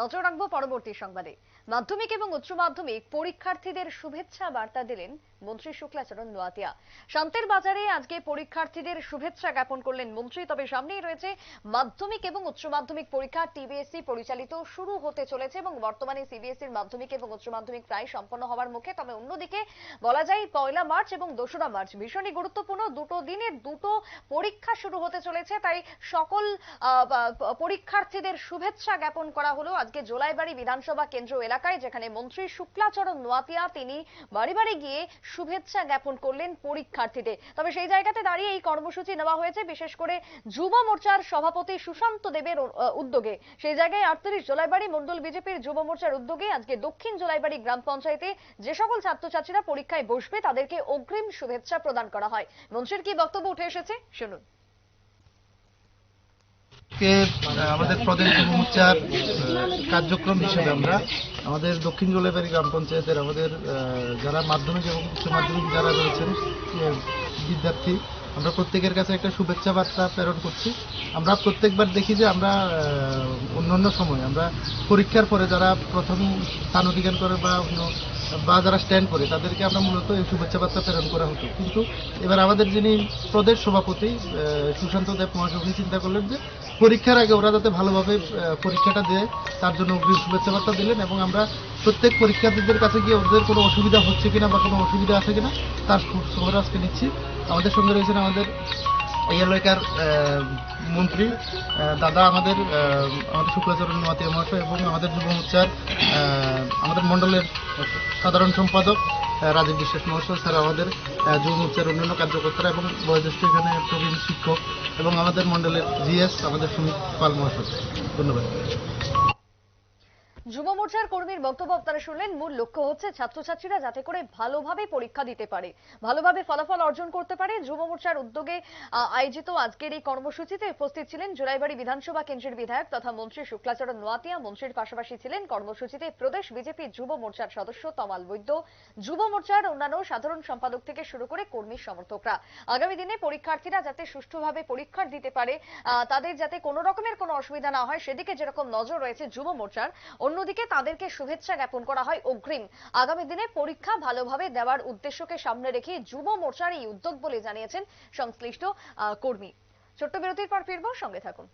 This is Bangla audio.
নজর রাখব পরবর্তী সংবাদে। মাধ্যমিক এবং উচ্চ মাধ্যমিক পরীক্ষার্থীদের শুভেচ্ছা বার্তা দিলেন মন্ত্রী শুক্লাচরণ নোয়াতিয়া। শান্তির বাজারে আজকে পরীক্ষার্থীদের শুভেচ্ছা জ্ঞাপন করলেন মন্ত্রী। তবে সামনেই রয়েছে মাধ্যমিক এবং উচ্চ মাধ্যমিক পরীক্ষা। টিবিএসসি পরিচালিত শুরু হতে চলেছে এবং বর্তমানে সিবিএসসির মাধ্যমিক এবং উচ্চ মাধ্যমিক প্রায় সম্পন্ন হওয়ার মুখে। তবে অন্যদিকে বলা যায়, পয়লা মার্চ এবং দোসরা মার্চ ভীষণই গুরুত্বপূর্ণ। দুটো দিনের দুটো পরীক্ষা শুরু হতে চলেছে। তাই সকল পরীক্ষার্থীদের শুভেচ্ছা জ্ঞাপন করা হলো আজকে জোলাইবাড়ি বিধানসভা কেন্দ্র এলাকায়, যেখানে মন্ত্রী শুক্লাচরণ নোয়াতিয়া তিনি বাড়ি বাড়ি গিয়ে শুভেচ্ছা জ্ঞাপন করলেন পরীক্ষার্থীদের। তবে সেই জায়গাতে দাঁড়িয়ে এই কর্মসূচি নেওয়া হয়েছে, বিশেষ করে যুব মোর্চার সভাপতি সুশান্ত দেবের উদ্যোগে। সেই জায়গায় আটত্রিশ জোলাইবাড়ি মন্ডল বিজেপির যুব মোর্চার উদ্যোগে আজকে দক্ষিণ জোলাইবাড়ি গ্রাম পঞ্চায়েতে যে সকল ছাত্রছাত্রীরা পরীক্ষায় বসবে, তাদেরকে অগ্রিম শুভেচ্ছা প্রদান করা হয়। মন্ত্রীর কি বক্তব্য উঠে এসেছে? শুনুন। আজকে আমাদের প্রদেশ যুব মোর্চার কার্যক্রম হিসেবে আমরা আমাদের দক্ষিণ জলেবাড়ি গ্রাম পঞ্চায়েতের আমাদের যারা মাধ্যমিক এবং উচ্চ মাধ্যমিক যারা রয়েছেন বিদ্যার্থী, আমরা প্রত্যেকের কাছে একটা শুভেচ্ছা বার্তা প্রেরণ করছি। আমরা প্রত্যেকবার দেখি যে আমরা অন্যান্য সময় আমরা পরীক্ষার পরে যারা প্রথম স্থান অধিকার করে বা অন্য বা যারা স্ট্যান্ড করে, তাদেরকে আমরা মূলত এই শুভেচ্ছা বার্তা প্রেরণ করা হতো। কিন্তু এবার আমাদের যিনি প্রদেশ সভাপতি সুশান্ত দেব উনি চিন্তা করলেন যে পরীক্ষার আগে ওরা যাতে ভালোভাবে পরীক্ষাটা দেয়, তার জন্য অগ্রিম শুভেচ্ছা বার্তা দিলেন এবং আমরা প্রত্যেক পরীক্ষার্থীদের কাছে গিয়ে ওদের কোনো অসুবিধা হচ্ছে কিনা বা কোনো অসুবিধা আছে কিনা, তার খবর আজকে নিচ্ছি। আমাদের সঙ্গে রয়েছেন আমাদের এই এলাকার মন্ত্রী দাদা আমাদের আমাদের শুক্লাচরণ নোয়াতিয়া মহাশয় এবং আমাদের যুব মোর্চার আমাদের মণ্ডলের সাধারণ সম্পাদক রাজীব বিশ্বাস মহাশয় স্যার, আমাদের যুব মোর্চার অন্যান্য কার্যকর্তারা এবং বয়োজ্যেষ্ঠ এখানে প্রবীণ শিক্ষক এবং আমাদের মণ্ডলের জিএস, আমাদের সুমিত পাল মহাশয়। ধন্যবাদ। যুব মোর্চার কর্মীর বক্তব্য আপনারা শুনলেন। মূল লক্ষ্য হচ্ছে ছাত্রছাত্রীরা যাতে করে ভালোভাবে পরীক্ষা দিতে পারে, ভালোভাবে ফলাফল অর্জন করতে পারে। যুব মোর্চার উদ্যোগে আয়োজিত আজকের এই কর্মসূচিতে উপস্থিত ছিলেন জোলাইবাড়ি বিধানসভা কেন্দ্রের বিধায়ক তথা মন্ত্রী শুক্লাচরণ নোয়াতিয়া। মন্ত্রীর পাশাপাশি ছিলেন কর্মসূচিতে প্রদেশ বিজেপি যুব মোর্চার সদস্য তমাল বৈদ্য। যুব মোর্চার অন্যান্য সাধারণ সম্পাদক থেকে শুরু করে কর্মী সমর্থকরা। আগামী দিনে পরীক্ষার্থীরা যাতে সুষ্ঠুভাবে পরীক্ষা দিতে পারে তাদের যাতে কোনো রকমের কোনো অসুবিধা না হয়, সেদিকে যেরকম নজর রয়েছে যুব মোর্চার অন্যদিকে তাদেরকে শুভেচ্ছা জ্ঞাপন করা হয় অগ্রিম। আগামী দিনে পরীক্ষা ভালোভাবে দেওয়ার উদ্দেশ্যকে সামনে রেখে যুব মোর্চার এই উদ্যোগ বলে জানিয়েছেন সংশ্লিষ্ট কর্মী। ছোট্ট বিরতির পর ফিরবো, সঙ্গে থাকুন।